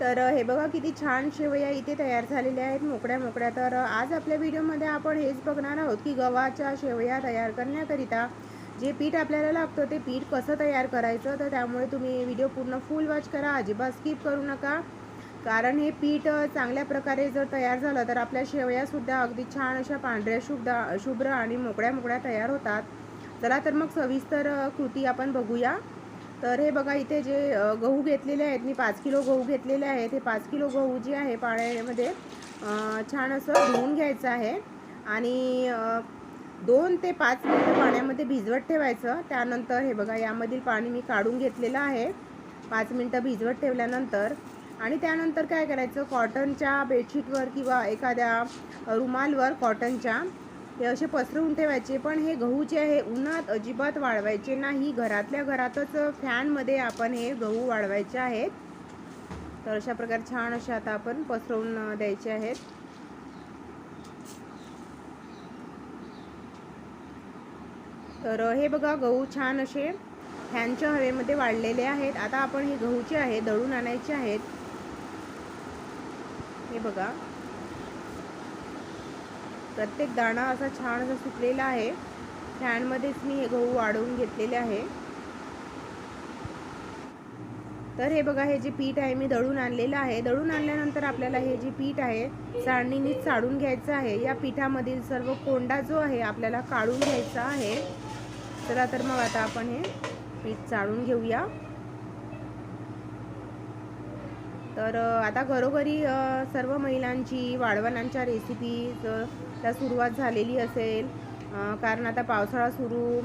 तर हे बघा किती छान शेवया इथे तयार झालेल्या आहेत मोकळ्या मोकळ्या. तर आज आपल्या व्हिडिओमध्ये आपण हेच बघणार आहोत की गव्हाच्या शेवया तयार करण्याकरिता जे पीठ आपल्याला लागतं ते पीठ कसं तयार करायचं? तर त्यामुळे तुम्ही व्हिडिओ पूर्ण फुल वॉच करा अजिबात स्किप करू नका. कारण हे पीठ चांगल्या प्रकारे जर तयार झालं तर आपल्या शेवयासुद्धा अगदी छान अशा पांढऱ्या शुभदा शुभ्र आणि मोकळ्या मोकळ्या तयार होतात. चला तर मग सविस्तर कृती आपण बघूया. तर हे बघा इथे जे गहू घेतलेले आहेत मी पाच किलो गहू घेतलेले आहेत. हे पाच किलो गहू जे आहे पाण्यामध्ये छान असं धुवून घ्यायचं आहे. आणि दोन ते पाच मिनटं पाण्यामध्ये भिजवत ठेवायचं. त्यानंतर हे बघा यामधील पाणी मी काढून घेतलेलं आहे. पाच मिनटं भिजवत ठेवल्यानंतर. आणि त्यानंतर काय करायचं कॉटनच्या बेडशीटवर किंवा एखाद्या रुमालवर कॉटनच्या हे असे पसरवून ठेवायचे पण हे गहू जे आहे उन्हात अजिबात वाळवायचे नाही. घरातल्या घरातच फॅनमध्ये आपण हे गहू वाळवायचे आहेत. तर अशा प्रकारे छान असे आता आपण पसरवून द्यायचे आहेत. तर हे बघा गहू छान असे फॅनच्या हवेमध्ये वाढलेले आहेत. आता आपण हे गहूचे आहे दळून आणायचे आहेत. हे बघा. प्रत्येक दाणा असा छान असा सुकलेला आहे. फॅनमध्येच मी हे गहू वाढवून घेतलेले आहे. तर हे बघा हे जे पीठ आहे मी दळून आणलेलं आहे. दळून आणल्यानंतर आपल्याला हे जे पीठ आहे चाळणीने चाळून घ्यायचं आहे. या पिठामधील सर्व कोंडा जो आहे आपल्याला काढून घ्यायचा आहे. चला तर मग आता आपण हे पीठ चाळून घेऊया. तर आता घरोघरी सर्व महिलांची वाळवणांच्या रेसिपीज सुरुवात झालेली असेल. कारण आता पावसाळा सुरू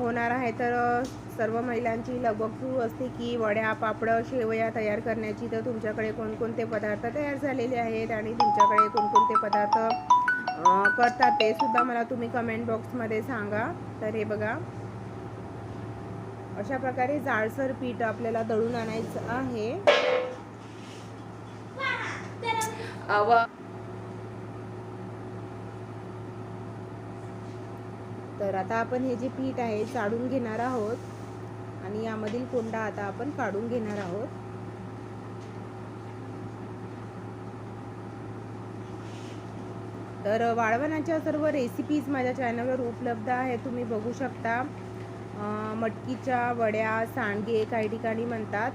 होणार आहे. तर सर्व महिलांची लगबग सुरू असते की वड्या पापडं शेवया तयार करण्याची. तर तुमच्याकडे कोणकोणते पदार्थ तयार झालेले आहेत आणि तुमच्याकडे कोणकोणते पदार्थ करतात ते सुद्धा मला तुम्ही कमेंट बॉक्समध्ये सांगा. तर हे बघा. अशा प्रकारे जाडसर पीठ आपल्याला दळून आणायचं आहे. तर आता आपण हे जे पीठ आहे चाळून घेणार आहोत. आणि यामधील कोंडा आता आपण काढून घेणार आहोत. तर वाळवणाच्या सर्व रेसिपीज माझ्या चॅनलवर उपलब्ध आहेत तुम्ही बघू शकता. मटकीच्या वड्या सांडगे काही ठिकाणी म्हणतात.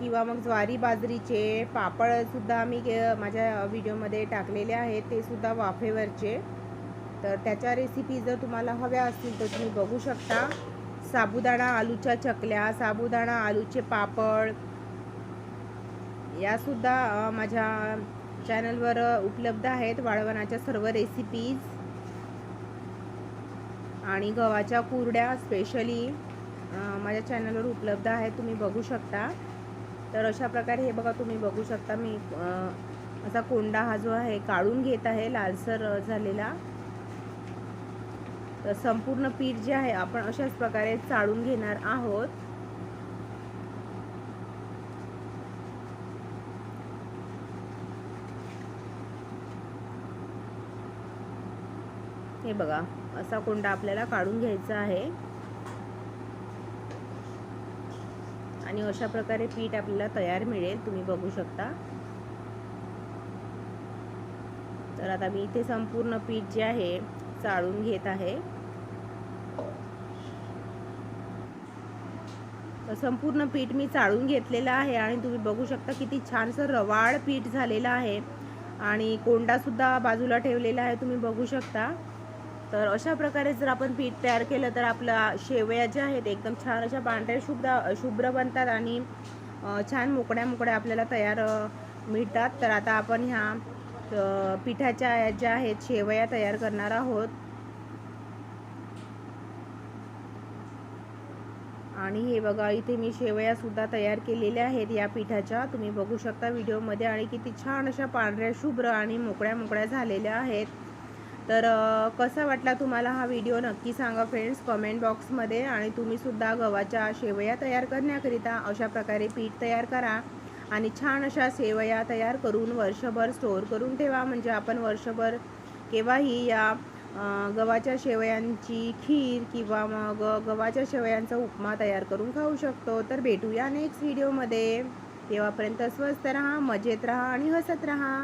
किंवा मग ज्वारी बाजरीचे पापडसुद्धा मी माझ्या व्हिडिओमध्ये टाकलेले आहेत ते सुद्धा वाफेवरचे. तर त्याच्या रेसिपी जर तुम्हाला हव्या असतील तर तुम्ही बघू शकता. साबुदाणा आलूच्या चकल्या साबुदाणा आलूचे पापड. यासुद्धा माझ्या चॅनलवर उपलब्ध आहेत वाळवणाच्या सर्व रेसिपीज आणि गव्हाच्या कुरड्या स्पेशली माझ्या चॅनलवर उपलब्ध आहे तुम्ही बघू शकता. तर अशा प्रकारे हे बघा तुम्ही बघू शकता. मी असा कोंडा हा जो आहे काढून घेत आहे लालसर झालेला. तर संपूर्ण पीठ जे आहे आपण अशाच प्रकारे चाळून घेणार आहोत. हे बघा असा कोंडा आपल्याला काढून घ्यायचा आहे. आणि अशा प्रकारे पीठ आपल्याला तयार मिळेल तुम्ही बघू शकता. तर आता मी इथे संपूर्ण पीठ जे आहे चाळून घेत आहे. तर संपूर्ण पीठ मी चाळून घेतलेलं आहे आणि तुम्ही बघू शकता किती छानसं रवाळ पीठ झालेलं आहे. आणि कोंडासुद्धा बाजूला ठेवलेला आहे तुम्ही बघू शकता. तर अशा प्रकारे जर आपण पीठ तयार केलं तर आपलं शेवया ज्या आहेत एकदम छान अशा पांढऱ्या शुभ्र शुभ्र बनतात आणि छान मोकड्या मोकड्या आपल्याला तयार मिळतात. तर आता आपण ह्या पिठाच्या ज्या आहेत शेवया तयार करणार आहोत. आणि हे बघा इथे मी शेवया सुद्धा तयार केलेल्या आहेत या पिठाच्या. तुम्ही बघू शकता व्हिडिओमध्ये. आणि किती छान अशा पांढऱ्या शुभ्र आणि मोकळ्या मोकळ्या झालेल्या आहेत. तर कसा वाटला तुम्हाला हा व्हिडिओ? नक्की सांगा फ्रेंड्स कमेंट बॉक्समध्ये आणि तुम्ही सुद्धा गव्हाच्या शेवया तयार करण्याकरिता अशा प्रकारे पीठ तयार करा आणि छान अशा शेवया तयार करून वर्षभर स्टोअर करून ठेवा. म्हणजे आपण वर्षभर केव्हाही या गव्हाच्या शेवयांची खीर किंवा मग गव्हाच्या शेवयांचा उपमा तयार करून खाऊ शकतो. तर भेटूया नेक्स्ट व्हिडिओमध्ये तेव्हापर्यंत स्वस्त राहा मजेत राहा आणि हसत राहा.